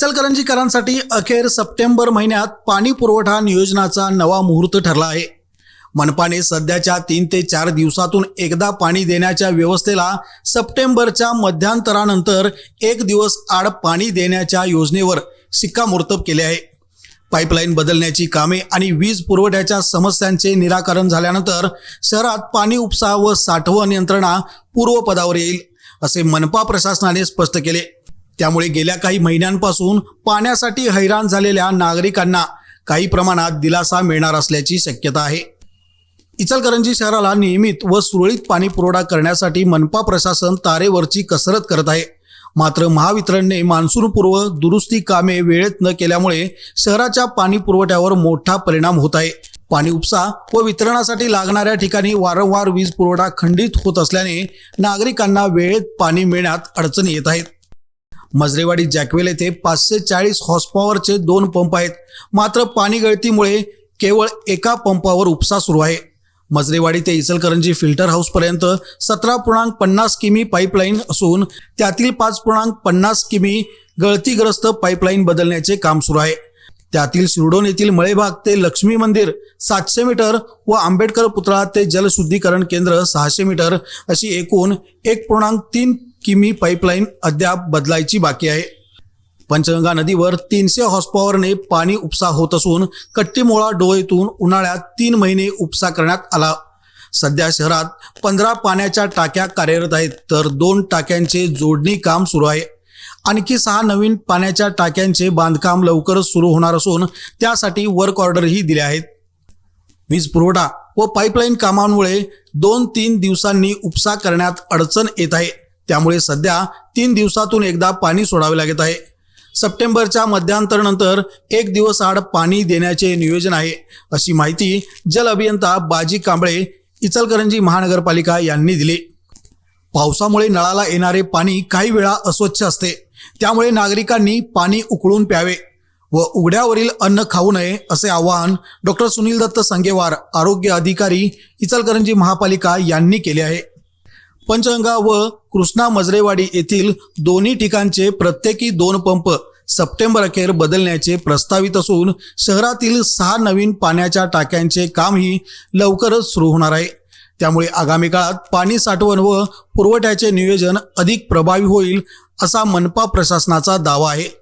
इचलकरंजीकरांसाठी अखेर सप्टेंबर महिन्यात पाणी पुरवठा नियोजनाचा नवा मुहूर्त ठरला आहे. मनपाने सध्याच्या तीन ते चार दिवसातून एकदा पाणी देण्याच्या व्यवस्थेला सप्टेंबरच्या मध्यांतरानंतर एक दिवस आड पाणी देण्याच्या योजनेवर शिक्कामोर्तब केले आहे. पाईपलाईन बदलण्याची कामे आणि वीज पुरवठ्याच्या समस्यांचे निराकरण झाल्यानंतर शहरात पाणी उपसा व साठवण यंत्रणा पूर्वपदावर येईल असे मनपा प्रशासनाने स्पष्ट केले. त्यामुळे गेल्या काही महिन्यांपासून पाण्यासाठी हैराण झालेल्या नागरिकांना काही प्रमाणात दिलासा मिळणार असल्याची शक्यता आहे. इचलकरंजी शहराला नियमित व सुरळीत पाणी पुरवठा करण्यासाठी मनपा प्रशासन तारेवरची कसरत करत आहे. मात्र महावितरणने मान्सूनपूर्व दुरुस्ती कामे वेळेत न केल्यामुळे शहराच्या पाणी पुरवठ्यावर मोठा परिणाम होत आहे. पाणी उपसा व वितरणासाठी लागणाऱ्या ठिकाणी वारंवार वीज पुरवठा खंडित होत असल्याने नागरिकांना वेळेत पाणी मिळण्यात अडचणी येत आहेत. मजरेवाडी जॅकवेल येथे पाचशे चाळीस हॉर्सपॉवरचे दोन पंप आहेत. मात्र पाणी गळतीमुळे केवळ एका पंपावर उपसा सुरू आहे. मजरेवाडी ते इचलकरंजी फिल्टर हाऊसपर्यंत सतरा पूर्णांक पन्नास किमी पाईपलाईन असून त्यातील पाच पूर्णांक पन्नास किमी गळतीग्रस्त पाईपलाईन बदलण्याचे काम सुरू आहे. त्यातील शिरडोन येथील मळेभाग ते लक्ष्मी मंदिर सातशे मीटर व आंबेडकर पुतळा ते जलशुद्धीकरण केंद्र सहाशे मीटर अशी एकूण एक पूर्णांक तीन की मी पाईपलाईन अद्याप बदलायची बाकी आहे. पंचगंगा नदीवर तीनशे हॉर्सपॉवरने पाणी उपसा होत असून कट्टीमोळा डोळेतून उन्हाळ्यात तीन महिने उपसा करण्यात आला. सध्या शहरात पंधरा पाण्याच्या टाक्या कार्यरत आहेत तर दोन टाक्यांचे जोडणी काम सुरू आहे. आणखी सहा नवीन पाण्याच्या टाक्यांचे बांधकाम लवकरच सुरू होणार असून त्यासाठी वर्क ऑर्डरही दिल्या आहेत. वीज पुरवठा व पाईपलाईन कामांमुळे दोन तीन दिवसांनी उपसा करण्यात अडचण येत आहे. त्यामुळे सध्या तीन दिवसातून एकदा पाणी सोडावे लागत आहे. सप्टेंबरच्या मध्यांतरनंतर एक दिवस आड पाणी देण्याचे नियोजन आहे अशी माहिती जल अभियंता बाजी कांबळे इचलकरंजी महानगरपालिका यांनी दिली. पावसामुळे नळाला येणारे पाणी काही वेळा अस्वच्छ असते. त्यामुळे नागरिकांनी पाणी उकळून प्यावे व उघड्यावरील अन्न खाऊ नये असे आवाहन डॉक्टर सुनील दत्त संगेवार आरोग्य अधिकारी इचलकरंजी महापालिका यांनी केले आहे. पंचगंगा व कृष्णा मजरेवाडी येथील दोन्ही ठिकाणचे प्रत्येकी दोन पंप सप्टेंबर अखेर बदलण्याचे प्रस्तावित असून शहरातील सहा नवीन पाण्याच्या टाक्यांचे कामही लवकरच सुरू होणार आहे. त्यामुळे आगामी काळात पाणी साठवण व पुरवठ्याचे नियोजन अधिक प्रभावी होईल असा मनपा प्रशासनाचा दावा आहे.